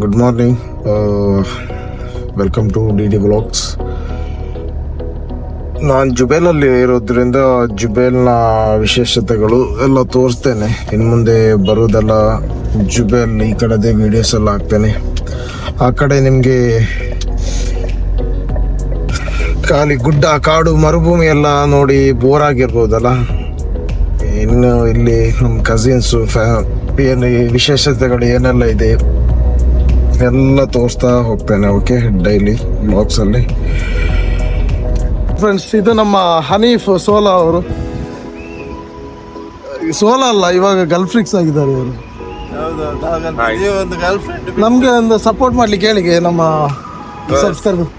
Good morning welcome to D D blogs ನಾನು ಜುಬೇಲಲ್ಲಿ ಇರೋದ್ರಿಂದ ಜುಬೇಲ್ನ ವಿಶೇಷತೆಗಳು ಎಲ್ಲ ತೋರಿಸ್ತೇನೆ. ಇನ್ನು ಮುಂದೆ ಬರೋದೆಲ್ಲ ಜುಬೇಲ್ ಈ ಕಡೆದೇ ವೀಡಿಯೋಸ್ ಎಲ್ಲ ಹಾಕ್ತೇನೆ. ಆ ಕಡೆ ನಿಮಗೆ ಖಾಲಿ ಗುಡ್ಡ, ಕಾಡು, ಮರುಭೂಮಿ ಎಲ್ಲ ನೋಡಿ ಬೋರ್ ಆಗಿರ್ಬೋದಲ್ಲ? ಇನ್ನು ಇಲ್ಲಿ ನಮ್ಮ ಕಸಿನ್ಸು ಫ್ಯಾ ಏನು ವಿಶೇಷತೆಗಳು ಏನೆಲ್ಲ ಇದೆ? ಎಲ್ಲ ತೋರಿಸ್ತಾ ಹೋಗ್ತೇನೆ ಓಕೆ ಡೈಲಿ ಬ್ಲಾಗ್ಸಲ್ಲಿ ಫ್ರೆಂಡ್ಸ್ ಇದು ನಮ್ಮ ಹನೀಫ್ ಸೋಲಾ ಅವರು. ಸೋಲಾ ಅಲ್ಲ, ಇವಾಗ ಗಲ್ಫ್ರಿಕ್ಸ್ ಆಗಿದ್ದಾರೆ ಇವರು. ನಮಗೆ ಒಂದು ಸಪೋರ್ಟ್ ಮಾಡ್ಲಿಕ್ಕೆ ಹೇಳಿಗೆ ನಮ್ಮ ಸಬ್ಸ್ಕ್ರೈಬರ್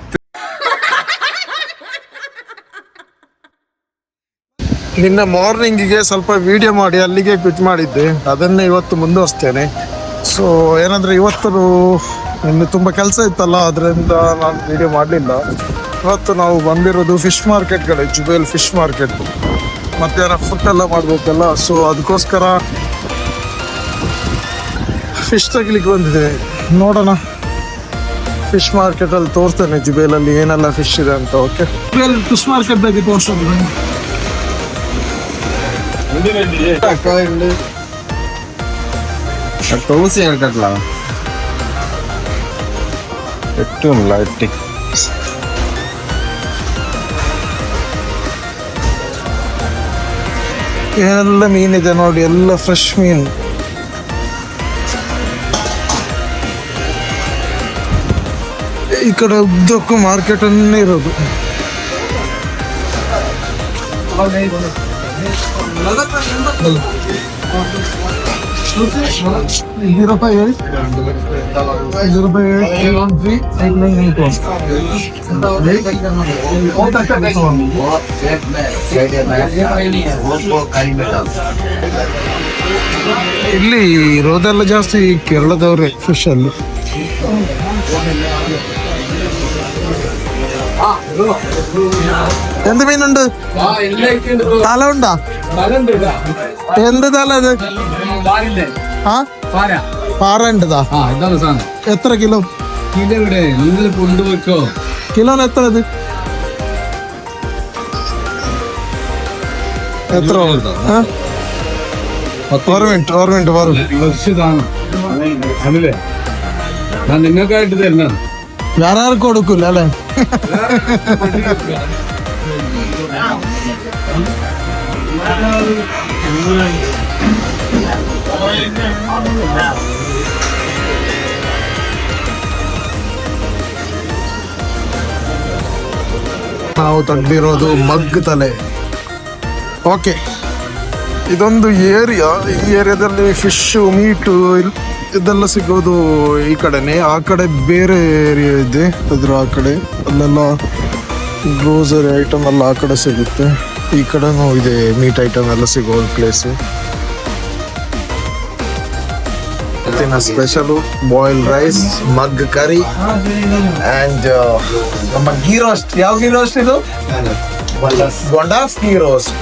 ನಿನ್ನ ಮಾರ್ನಿಂಗಿಗೆ ಸ್ವಲ್ಪ ವಿಡಿಯೋ ಮಾಡಿ, ಅಲ್ಲಿಗೆ ಕ್ವಿಟ್ ಮಾಡಿದ್ದೆ. ಅದನ್ನೇ ಇವತ್ತು ಮುಂದುವರಿಸ್ತೇನೆ. ಸೊ ಏನಂದ್ರೆ ಇವತ್ತು ಇನ್ನು ತುಂಬ ಕೆಲಸ ಇತ್ತಲ್ಲ ಅದರಿಂದ ನಾನು ವಿಡಿಯೋ ಮಾಡಲಿಲ್ಲ. ಇವತ್ತು ನಾವು ಬಂದಿರೋದು ಫಿಶ್ ಮಾರ್ಕೆಟ್ ಕಡೆ ಜುಬೇಲ್ ಫಿಶ್ ಮಾರ್ಕೆಟ್ ಮಧ್ಯಾಹ್ನ ಫುಡ್ ಎಲ್ಲ ಮಾಡಬೇಕಲ್ಲ ಸೊ ಅದಕ್ಕೋಸ್ಕರ ಫಿಶ್ ತೆಗಿಲಿಕ್ಕೆ ಬಂದಿದೆ. ನೋಡೋಣ. ಫಿಶ್ ಮಾರ್ಕೆಟಲ್ಲಿ ಅಲ್ಲಿ ತೋರಿಸ್ತೇನೆ ಜುಬೇಲಲ್ಲಿ ಏನೆಲ್ಲ ಫಿಶ್ ಇದೆ ಅಂತ ಓಕೆ ಜುಬೇಲ್ ಫಿಶ್ ಮಾರ್ಕೆಟ್ ಬಗ್ಗೆ ತೋರಿಸೋದು. Tusi yang kedua. Itu lighting. ಎಲ್ಲ ಇದೆ ನೋಡಿ ಎಲ್ಲ ಫ್ರೆಶ್ ಮೀನು ಈ ಕಡೆ ಉದ್ದಕ್ಕೂ ಮಾರ್ಕೆಟ್ ಅನ್ನೇ ಇರೋದು ಐದು ರೂಪಾಯಿ ಹೇಳಿ ಐದು ರೂಪಾಯಿ ಹೇಳಿ eight one three eight nine eight ಇಲ್ಲಿ ಇರೋದೆಲ್ಲ ಜಾಸ್ತಿ ಕೇರಳದವ್ರೆ ಫಿಶ್ ಅಲ್ಲಿ എന്ത് മീനുണ്ട് തല ഉണ്ടോ എന്ത് തലത് ആ? പാറ ഉണ്ടതാ? എത്ര കിലോ? കിലോ ഇവിടെ നിങ്ങൾ കൊണ്ടുപോയിക്കോ. കിലോന് എത്ര ഇത്? എത്ര ഓർമ്മയുണ്ട് ഓർമ്മയുണ്ട് ഓർമ്മ ഞാൻ നിങ്ങൾക്കായിട്ട് തരണം വേറെ ആർക്കും കൊടുക്കില്ല അല്ലേ? ನಾವು ತೆಗ್ದಿರೋದು ಮಗ್ ತಲೆ. ಓಕೆ ಇದೊಂದು ಏರಿಯಾ ಈ ಏರಿಯಾದಲ್ಲಿ ಫಿಶ್ಶು ಮೀಟು ಇದೆಲ್ಲ ಸಿಗೋದು ಈ ಕಡೆನೆ. ಆ ಕಡೆ ಬೇರೆ ಏರಿಯಾ ಇದೆ. ಅದ್ರ ಆ ಕಡೆ. ಅಲ್ಲೆಲ್ಲ ಗ್ರೋಸರಿ ಐಟಮ್ ಎಲ್ಲ ಆ ಕಡೆ ಸಿಗುತ್ತೆ. ಈ ಕಡೆನೂ ಇದೆ ಮೀಟ್ ಐಟಮ್ ಎಲ್ಲ ಸಿಗೋ ಪ್ಲೇಸು ಇವತ್ತಿನ special boil rice mug curry and ನಮ್ಮ ಗೀ ರೋಸ್ಟ್ ಯಾವ ಗೀ ರೋಸ್ಟ್ ಇದು ಬೊಂಡಾಸ್ ಗೀ ರೋಸ್ಟ್